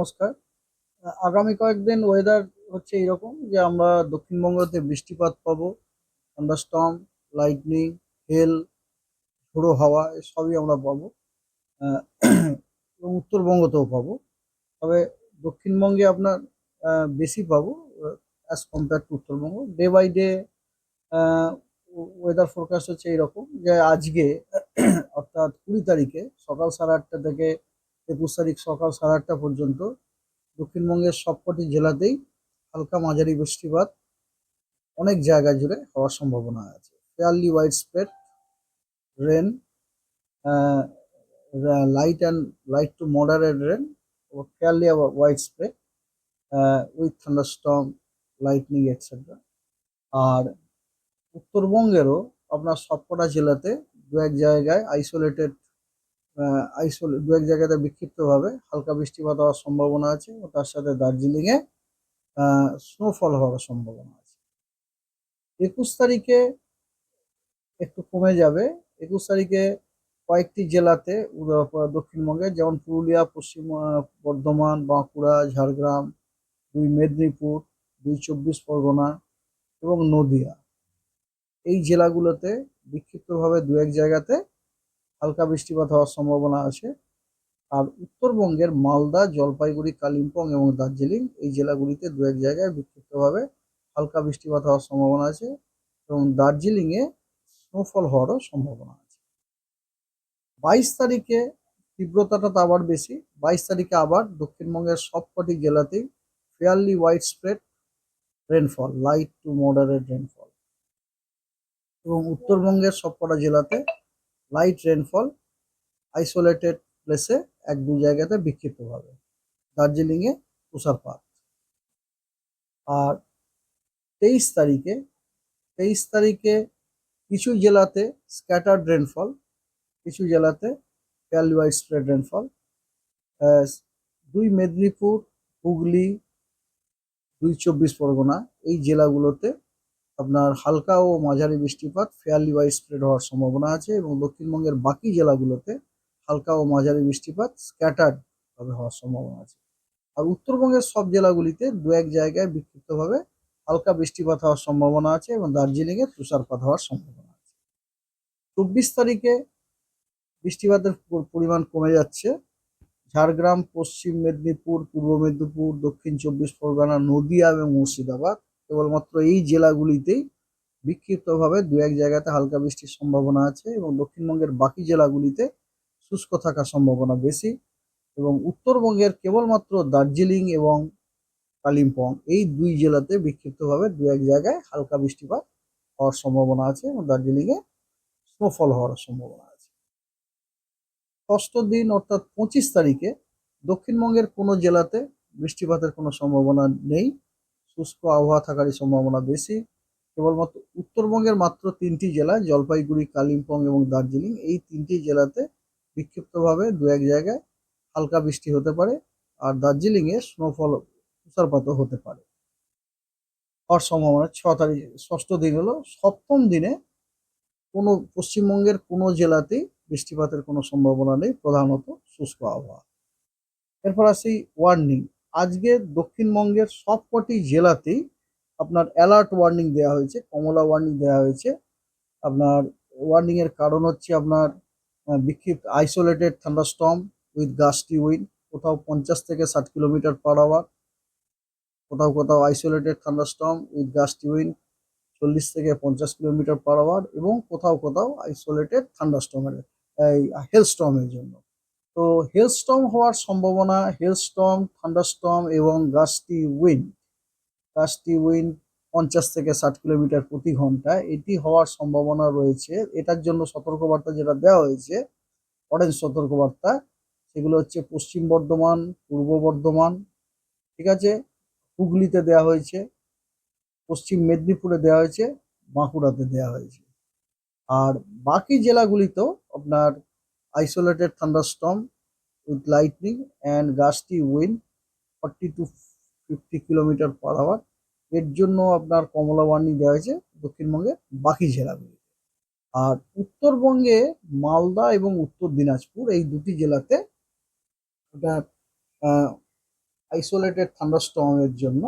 নমস্কার। আগামী কয়েকদিন ওয়েদার হচ্ছে এরকম যে আমরা দক্ষিণবঙ্গতে বৃষ্টিপাত পাবো থান্ডারস্টর্ম লাইটনিং হেল ঝোড়ো হাওয়া সবই আমরা পাবো এবং উত্তরবঙ্গতেও পাবো। তবে দক্ষিণবঙ্গে আপনার বেশি পাবো as compare to Uttarbanga. Day by day weather forecast হচ্ছে এরকম যে আজকে, অর্থাৎ কুড়ি তারিখে সকাল সাড়ে আটটা থেকে একুশ তারিখ সকাল সাড়ে আটটা পর্যন্ত দক্ষিণবঙ্গের সবকটি জেলাতেই হালকা মাঝারি বৃষ্টিপাত অনেক জায়গা জুড়ে হওয়ার সম্ভাবনা আছে। Fairly wide spread rain light and light to moderate rain fairly wide spread with thunder thunderstorm lightning etcetera আর উত্তরবঙ্গেরও আপনার সবকটা জেলাতে দু এক জায়গায় আইসোলেটেড আইসোলে দু এক জায়গাতে বিক্ষিপ্তভাবে হালকা বৃষ্টিপাত হওয়ার সম্ভাবনা আছে ও তার সাথে দার্জিলিংয়ে স্নোফল হওয়ার সম্ভাবনা আছে। একুশ তারিখে একটু কমে যাবে। একুশ তারিখে কয়েকটি জেলাতে দক্ষিণবঙ্গে যেমন পুরুলিয়া, পশ্চিম বর্ধমান, বাঁকুড়া, ঝাড়গ্রাম, দুই মেদিনীপুর, দুই চব্বিশ পরগনা এবং নদিয়া। এই জেলাগুলোতে বিক্ষিপ্তভাবে দু এক জায়গাতে হালকা বৃষ্টিপাত হওয়ার সম্ভাবনা আছে। আর উত্তরবঙ্গের মালদা, জলপাইগুড়ি, কালিম্পং এবং দার্জিলিং এই জেলাগুলিতে দু এক জায়গায় বিক্ষিপ্তভাবে হালকা বৃষ্টিপাত হওয়ার সম্ভাবনা আছে এবং দার্জিলিংয়ে স্নোফল হওয়ারও সম্ভাবনা আছে। বাইশ তারিখে তীব্রতাটা তো আবার বেশি। বাইশ তারিখে আবার দক্ষিণবঙ্গের সবকটি জেলাতেই fairly wide spread rainfall light to moderate rainfall এবং উত্তরবঙ্গের সবকটা জেলাতে লাইট রেনফল আইসোলেটেড প্লেসে এক দু জায়গাতে বিক্ষিপ্তভাবে দার্জিলিংয়ে তুষারপাত আর তেইশ তারিখে তেইশ তারিখে কিছু জেলাতে স্ক্যাটার্ড রেনফল কিছু জেলাতে ওয়াইড স্প্রেড রেনফল দুই মেদিনীপুর, হুগলি, দুই চব্বিশ পরগনা এই জেলাগুলোতে আপনার হালকা ও মাঝারি বৃষ্টিপাত, ফেয়ারলি ওয়াইড স্প্রেড হওয়ার সম্ভাবনা আছে এবং দক্ষিণবঙ্গের বাকি জেলাগুলোতে হালকা ও মাঝারি বৃষ্টিপাত স্ক্যাটার্ড হওয়ার সম্ভাবনা আছে। আর উত্তরবঙ্গের সব জেলাগুলিতে দু এক জায়গায় বিক্ষিপ্তভাবে হালকা বৃষ্টিপাত হওয়ার সম্ভাবনা আছে এবং দার্জিলিংয়ে তুষারপাত হওয়ার সম্ভাবনা আছে। চব্বিশ তারিখে বৃষ্টিপাতের পরিমাণ কমে যাচ্ছে। ঝাড়গ্রাম, পশ্চিম মেদিনীপুর, পূর্ব মেদিনীপুর, দক্ষিণ চব্বিশ পরগনা, নদিয়া এবং মুর্শিদাবাদ। কেবলমাত্র এই জেলাগুলিতেই বিক্ষিপ্তভাবে দু এক জায়গাতে হালকা বৃষ্টির সম্ভাবনা আছে এবং দক্ষিণবঙ্গের বাকি জেলাগুলিতে শুষ্ক থাকার সম্ভাবনা বেশি এবং উত্তরবঙ্গের কেবলমাত্র দার্জিলিং এবং কালিম্পং এই দুই জেলাতে বিক্ষিপ্তভাবে দু এক জায়গায় হালকা বৃষ্টিপাত হওয়ার সম্ভাবনা আছে এবং দার্জিলিংয়ে স্নোফল হওয়ার সম্ভাবনা আছে। ষষ্ঠ দিন অর্থাৎ পঁচিশ তারিখে দক্ষিণবঙ্গের কোনো জেলাতে বৃষ্টিপাতের কোনো সম্ভাবনা নেই। শুষ্ক আবহাওয়া থাকারই সম্ভাবনা বেশি। কেবলমাত্র উত্তরবঙ্গের মাত্র তিনটি জেলা, জলপাইগুড়ি, কালিম্পং এবং দার্জিলিং, এই তিনটি জেলাতে বিক্ষিপ্তভাবে দু এক জায়গায় হালকা বৃষ্টি হতে পারে আর দার্জিলিংয়ে স্নোফল তুষারপাতও হতে পারে। হওয়ার সম্ভাবনা ছ তারিখ, ষষ্ঠ দিন হলো সপ্তম দিনে কোনো পশ্চিমবঙ্গের কোনো জেলাতেই বৃষ্টিপাতের কোনো সম্ভাবনা নেই, প্রধানত শুষ্ক আবহাওয়া। এরপর আসি ওয়ার্নিং আজকে দক্ষিণবঙ্গের সবকটি জেলাতেই আপনার অ্যালার্ট ওয়ার্নিং দেওয়া হয়েছে, কমলা ওয়ার্নিং দেওয়া হয়েছে। আপনার ওয়ার্নিং এর কারণ হচ্ছে আপনার বিক্ষিপ্ত isolated thunderstorm with gusty wind কোথাও পঞ্চাশ থেকে ষাট কিলোমিটার পার আওয়ার কোথাও কোথাও isolated thunderstorm with gusty wind চল্লিশ থেকে পঞ্চাশ কিলোমিটার পার আওয়ার এবং কোথাও কোথাও আইসোলেটেড থান্ডারস্টর্মের এই হেলস্টর্মের জন্য। তো হেলস্টর্ম হওয়ার সম্ভাবনা হেলস্টর্ম থান্ডারস্টর্ম এবং গাস্টি উইন্ড গাস্টি উইন্ড পঞ্চাশ থেকে ষাট কিলোমিটার প্রতি ঘণ্টা, এটি হওয়ার সম্ভাবনা রয়েছে। এটার জন্য সতর্কবার্তা যেটা দেওয়া হয়েছে, অরেঞ্জ সতর্কবার্তা, সেগুলো হচ্ছে পশ্চিম বর্ধমান, পূর্ব বর্ধমান, ঠিক আছে? হুগলিতে দেওয়া হয়েছে, পশ্চিম মেদিনীপুরে দেওয়া হয়েছে, বাঁকুড়াতে দেওয়া হয়েছে। আর বাকি জেলাগুলিতেও আপনার isolated thunderstorm with lightning and gusty wind forty to fifty kilometer per hour এর জন্য আপনার কমলা দেওয়া হয়েছে দক্ষিণবঙ্গের বাকি জেলাগুলিতে। আর উত্তরবঙ্গে মালদা এবং উত্তর দিনাজপুর এই দুটি জেলাতে আপনার আইসোলেটেড থান্ডারস্টর্মের জন্য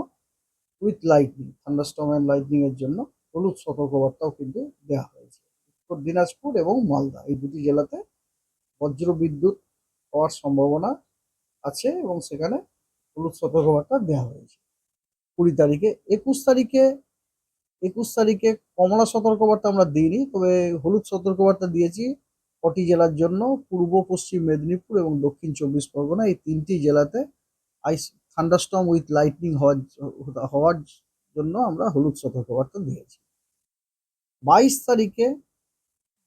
উইথ লাইটনিং থান্ডারস্টর্ম অ্যান্ড লাইটনিংয়ের জন্য হলুদ সতর্কবার্তাও কিন্তু দেওয়া হয়েছে। উত্তর দিনাজপুর এবং মালদা এই দুটি জেলাতে বজ্র বিদ্যুৎ হওয়ার সম্ভাবনা আছে এবং সেখানে হলুদ সতর্কবার্তা দেওয়া হয়েছে। কুড়ি তারিখে, একুশ তারিখে একুশ তারিখে কমলা সতর্কবার্তা আমরা দিইনি, তবে হলুদ সতর্কবার্তা দিয়েছি কটি জেলার জন্য, পূর্ব, পশ্চিম মেদিনীপুর এবং দক্ষিণ চব্বিশ পরগনা। এই তিনটি জেলাতে আইস, থান্ডারস্টর্ম উইথ লাইটনিং হওয়ার হওয়ার জন্য আমরা হলুদ সতর্কবার্তা দিয়েছি। বাইশ তারিখে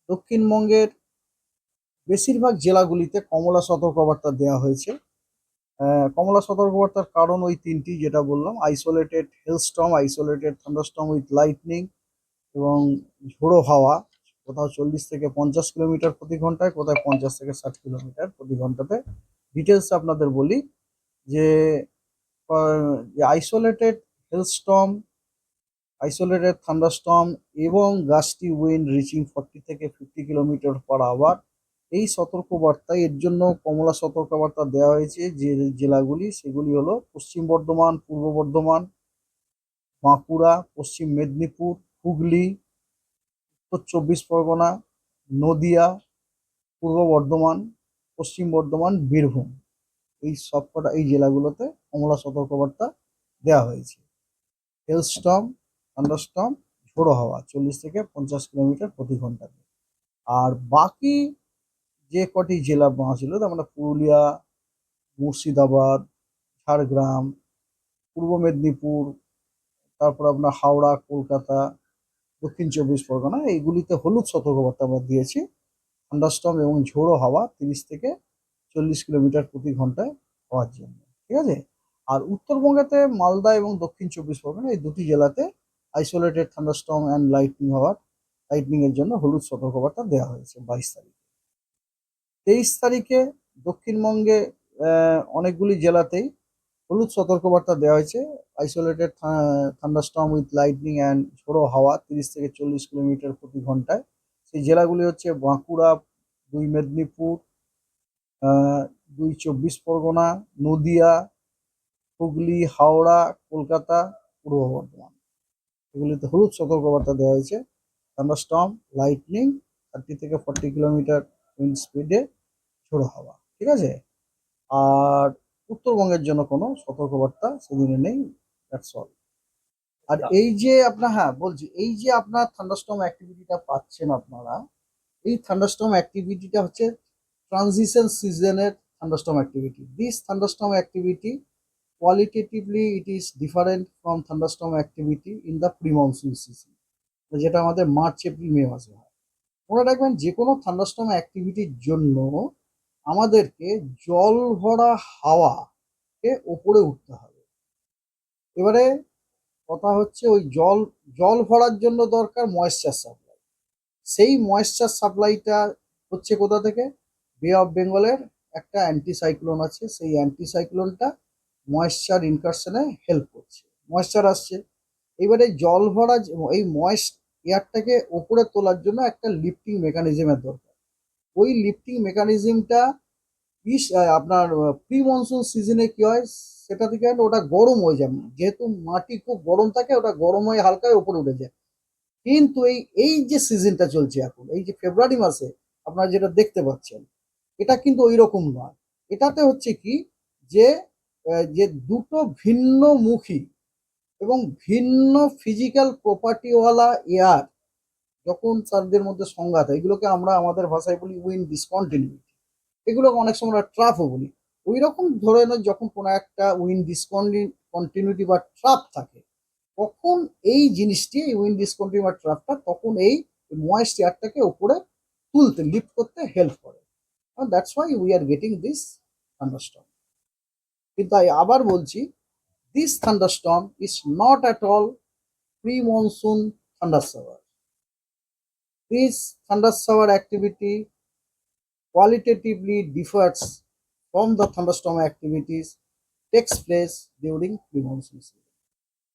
দক্ষিণবঙ্গের বেশিরভাগ জেলাগুলিতে কমলা সতর্কবার্তা দেওয়া হয়েছে। কমলা সতর্কবার্তার কারণ ওই তিনটি যেটা বললাম isolated hailstorm isolated thunderstorm with lightning এবং ঝোড়ো হাওয়া। কোথাও চল্লিশ থেকে পঞ্চাশ কিলোমিটার প্রতি ঘন্টায়, কোথায় পঞ্চাশ থেকে ষাট কিলোমিটার প্রতি ঘন্টাতে। ডিটেলস আপনাদের বলি যে আইসোলেটেড হেলস্টর্ম আইসোলেটেড থান্ডারস্টর্ম এবং গাছটি উইন্ড রিচিং ফর্টি থেকে ফিফটি কিলোমিটার পার আওয়ার এই সতর্কবার্তা এর জন্য কমলা সতর্কবার্তা দেওয়া হয়েছে যে জেলাগুলি, সেগুলি হলো পশ্চিম বর্ধমান, পূর্ব বর্ধমান, বাঁকুড়া, পশ্চিম মেদিনীপুর, হুগলি, উত্তর চব্বিশ পরগনা, নদিয়া, পূর্ব বর্ধমান, পশ্চিম বর্ধমান, বীরভূম। এই সবকটা, এই জেলাগুলোতে কমলা সতর্কবার্তা দেওয়া হয়েছে। হেলস্টম থান্ডারস্টর্ম ঝোড়ো হাওয়া, চল্লিশ থেকে পঞ্চাশ কিলোমিটার প্রতি ঘন্টাতে। আর বাকি যে কটি জেলা বাঁচল তার মানে পুরুলিয়া, মুর্শিদাবাদ, ঝাড়গ্রাম, পূর্ব মেদিনীপুর, তারপর আপনার হাওড়া, কলকাতা, দক্ষিণ চব্বিশ পরগনা, এইগুলিতে হলুদ সতর্কবার্তা আমরা দিয়েছি। থান্ডারস্টর্ম এবং ঝোড়ো হাওয়া তিরিশ থেকে চল্লিশ কিলোমিটার প্রতি ঘন্টায় হওয়ার জন্য, ঠিক আছে? আর উত্তরবঙ্গেতে মালদা এবং দক্ষিণ চব্বিশ পরগনা এই দুটি জেলাতে আইসোলেটেড থান্ডারস্টর্ম অ্যান্ড লাইটনিং হওয়ার লাইটনিংয়ের জন্য হলুদ সতর্কবার্তা দেওয়া হয়েছে বাইশ তারিখে। তেইশ তারিখে দক্ষিণবঙ্গে অনেকগুলি জেলাতেই হলুদ সতর্কবার্তা দেওয়া হয়েছে। Isolated thunderstorm with lightning and ঝোড়ো হাওয়া তিরিশ থেকে চল্লিশ কিলোমিটার প্রতি ঘন্টায়। সেই জেলাগুলি হচ্ছে বাঁকুড়া, দুই মেদিনীপুর দুই চব্বিশ পরগনা, নদিয়া, হুগলি, হাওড়া, কলকাতা, পূর্ব বর্ধমান। এগুলিতে হলুদ সতর্কবার্তা দেওয়া হয়েছে। থান্ডারস্টর্ম লাইটনিং থার্টি থেকে ফর্টি কিলোমিটার উইন্ড স্পিডে ঝোড়ো হাওয়া ঠিক আছে? আর উত্তরবঙ্গের জন্য কোনো সতর্কবার্তা সেদিনে নেই দ্যাটস অল আর এই যে আপনার হ্যাঁ বলছি এই যে আপনার থান্ডারস্টর্ম অ্যাক্টিভিটিটা পাচ্ছেন আপনারা এই থান্ডারস্টর্ম অ্যাক্টিভিটিটা হচ্ছে ট্রানজিশন সিজনের thunderstorm activity this thunderstorm activity qualitatively it is different from thunderstorm activity in the pre-monsoon season. যেটা আমাদের মার্চ এপ্রিল মে মাসে হয়। মনে রাখবেন যে কোনো থান্ডারস্টর্ম অ্যাক্টিভিটির জন্য আমাদেরকে জল ভরা হাওয়াকে ওপরে উঠতে হবে। এবারে কথা হচ্ছে ওই জল জল ভরার জন্য দরকার ময়েশ্চার সাপ্লাই সেই ময়েশ্চার সাপ্লাইটা হচ্ছে কোথা থেকে? বে অফ বেঙ্গলের একটা অ্যান্টিসাইক্লোন আছে, সেই অ্যান্টিসাইক্লোনটা ময়েশ্চার ইনকারশনে হেল্প করছে। ময়েশ্চার আসছে। এবারে জল ভরা এই ময়েস্ট এয়ারটাকে ওপরে তোলার জন্য একটা লিফটিং মেকানিজমের দরকার। ওই লিফটিং মেকানিজমটা আপনার প্রি মনসুন সিজনে কি হয়? সেটা থেকে ওটা গরম হয়ে যায়। যেহেতু মাটি খুব গরম থাকে, ওটা গরম হয়ে হালকায় ওপরে উঠে যায়। কিন্তু এই এই যে সিজনটা চলছে এখন, এই যে ফেব্রুয়ারি মাসে, আপনারা যেটা দেখতে পাচ্ছেন, এটা কিন্তু ওই রকম নয়। এটাতে হচ্ছে কি, যে যে দুটো ভিন্নমুখী এবং ভিন্ন ফিজিক্যাল প্রপার্টিওয়ালা এয়ার যখন তাদের মধ্যে সংঘাত হয়, এগুলোকে আমরা আমাদের ভাষায় বলি উইন ডিসকন্টিনিউটি এগুলোকে অনেক সময় আমরা ট্রাফও বলি। ওই রকম ধরনের যখন কোনো একটা উইন ডিসকন্টি কন্টিনিউটি বা ট্রাপ থাকে, তখন এই জিনিসটি, এই উইন ডিসকন্টিনিউ বা ট্রাপটা তখন এই ময়েস্ট এয়ারটাকে উপরে তুলতে লিফট করতে হেল্প করে। That's why we are getting this thunderstorm কিন্তু আবার বলছি this thunderstorm is not at all pre monsoon thunder shower. This thunder shower activity qualitatively differs from the thunderstorm activities takes place during pre-monsoon season.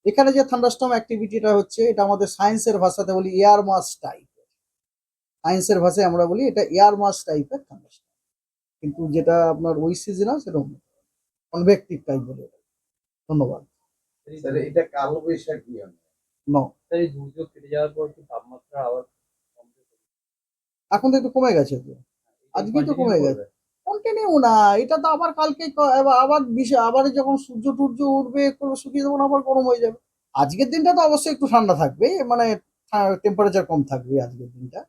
এখানে যে thunderstorm অ্যাক্টিভিটিটা হচ্ছে, এটা আমাদের সায়েন্সের ভাষাতে বলি এয়ার মাস টাইপের সায়েন্সের ভাষায় আমরা বলি এটা এয়ার মাস টাইপের থান্ডারস্টর্ম কিন্তু যেটা আপনার ওই সিজনে সেটা কনভেক্টিভ টাইপ বলে। ধন্যবাদ। স্যার এটা কালো বৈশাখী স্যার এই দুর্যোগ কেটে যাওয়ার পর কি তাপমাত্রা আবার এখন তো একটু কমে গেছে তো। আজকেই তো কমে গেছে। কন্টিনিউ না এটা তো আবার কালকে আবার আবার বিশে আবার যখন সূর্য টুর্য উঠবে শুকিয়ে তখন আবার গরম হয়ে যাবে। আজকের দিনটা তো অবশ্যই একটু ঠান্ডা থাকবে। মানে টেম্পারেচার কম থাকবে আজকের দিনটা।